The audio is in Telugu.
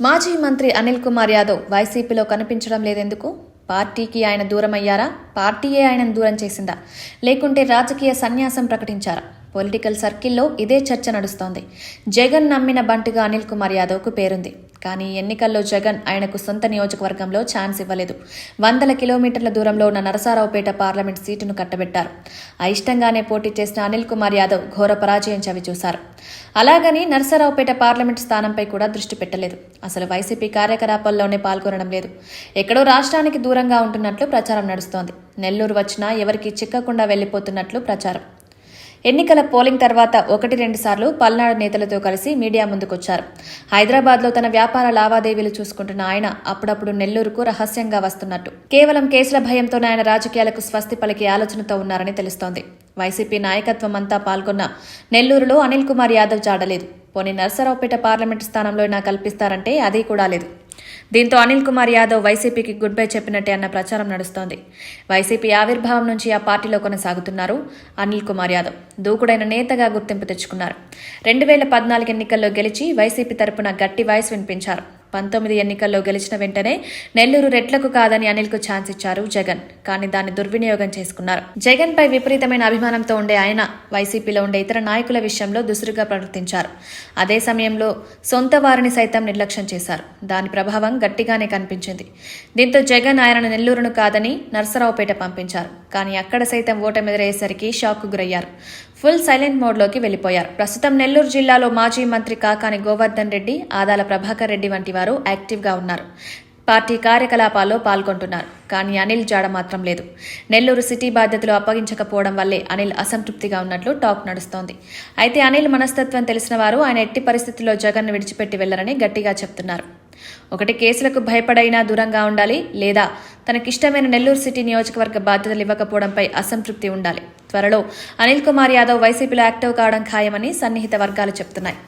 మాజీ మంత్రి అనిల్ కుమార్ యాదవ్ వైసీపీలో కనిపించడం లేదెందుకు? పార్టీకి ఆయన దూరం అయ్యారా పార్టీయే ఆయనను దూరం చేసిందా? లేకుంటే రాజకీయ సన్యాసం ప్రకటించారా? పొలిటికల్ సర్కిల్లో ఇదే చర్చ నడుస్తోంది. జగన్ నమ్మిన బంటుగా అనిల్ కుమార్ యాదవ్కు పేరుంది. కానీ ఎన్నికల్లో జగన్ ఆయనకు సొంత నియోజకవర్గంలో ఛాన్స్ ఇవ్వలేదు. వందల కిలోమీటర్ల దూరంలో ఉన్న నరసారావుపేట పార్లమెంట్ సీటును కట్టబెట్టారు. అయిష్టంగానే పోటీ చేసిన అనిల్ కుమార్ యాదవ్ ఘోర పరాజయం చవిచూశారు అలాగని నరసరావుపేట పార్లమెంట్ స్థానంపై కూడా దృష్టి పెట్టలేదు. అసలు వైసీపీ కార్యకలాపాల్లోనే పాల్గొనడం లేదు. ఎక్కడో రాష్ట్రానికి దూరంగా ఉంటున్నట్లు ప్రచారం నడుస్తోంది. నెల్లూరు వచ్చినా ఎవరికి చిక్కకుండా వెళ్ళిపోతున్నట్లు ప్రచారం. ఎన్నికల పోలింగ్ తర్వాత ఒకటి రెండు సార్లు పల్నాడు నేతలతో కలిసి మీడియా ముందుకొచ్చారు. హైదరాబాద్లో తన వ్యాపార లావాదేవీలు చూసుకుంటున్న ఆయన అప్పుడప్పుడు నెల్లూరుకు రహస్యంగా వస్తున్నట్టు. కేవలం కేసుల భయంతోనే ఆయన రాజకీయాలకు స్వస్తి పలికే ఆలోచనతో ఉన్నారని తెలుస్తోంది. వైసీపీ నాయకత్వం అంతా పాల్గొన్న నెల్లూరులో అనిల్ కుమార్ యాదవ్ జాడలేదు. పోనీ నర్సరావుపేట పార్లమెంటు స్థానంలో నా కల్పిస్తారంటే అది కూడా లేదు. దీంతో అనిల్ కుమార్ యాదవ్ వైసీపీకి గుడ్ బై చెప్పినట్టే అన్న ప్రచారం నడుస్తోంది. వైసీపీ ఆవిర్భావం నుంచి ఆ పార్టీలో కొనసాగుతున్నారు అనిల్ కుమార్ యాదవ్. దూకుడైన నేతగా గుర్తింపు తెచ్చుకున్నారు. రెండు వేల పద్నాలుగు ఎన్నికల్లో గెలిచి వైసీపీ తరపున గట్టి వాయిస్ వినిపించారు. పంతొమ్మిది ఎన్నికల్లో గెలిచిన వెంటనే నెల్లూరు రెట్లకు కాదని అనిల్కు ఛాన్స్ ఇచ్చారు జగన్. కానీ దాన్ని దుర్వినియోగం చేసుకున్నారు. జగన్ పై విపరీతమైన అభిమానంతో ఉండే ఆయన వైసీపీలో ఉండే ఇతర నాయకుల విషయంలో దుసురుగా ప్రవర్తించారు. అదే సమయంలో సొంత వారిని సైతం నిర్లక్ష్యం చేశారు. దాని ప్రభావం గట్టిగానే కనిపించింది. దీంతో జగన్ ఆయనను నెల్లూరును కాదని నర్సరావుపేట పంపించారు. కానీ అక్కడ సైతం ఓటమిదిరేసరికి షాక్ గురయ్యారు. ఫుల్ సైలెంట్ మోడ్లోకి వెళ్ళిపోయారు ప్రస్తుతం నెల్లూరు జిల్లాలో మాజీ మంత్రి కాకాని గోవర్ధన్ రెడ్డి ఆదాల ప్రభాకర్ రెడ్డి వంటి వారు యాక్టివ్గా ఉన్నారు. పార్టీ కార్యకలాపాల్లో పాల్గొంటున్నారు. కానీ అనిల్ జాడ మాత్రం లేదు. నెల్లూరు సిటీ బాధ్యతలు అప్పగించకపోవడం వల్లే అనిల్ అసంతృప్తిగా ఉన్నట్లు టాక్ నడుస్తోంది. అయితే అనిల్ మనస్తత్వం తెలిసిన వారు ఆయన ఎట్టి పరిస్థితుల్లో జగన్ను విడిచిపెట్టి వెళ్ళరని గట్టిగా చెప్తున్నారు. ఒకటి కేసులకు భయపడైనా దూరంగా ఉండాలి లేదా తనకిష్టమైన నెల్లూరు సిటీ నియోజకవర్గ బాధ్యతలు ఇవ్వకపోవడంపై అసంతృప్తి ఉండాలి. త్వరలో. అనిల్ కుమార్ యాదవ్ వైసీపీలో యాక్టివ్ కావడం ఖాయమని సన్నిహిత వర్గాలు చెప్తున్నాయి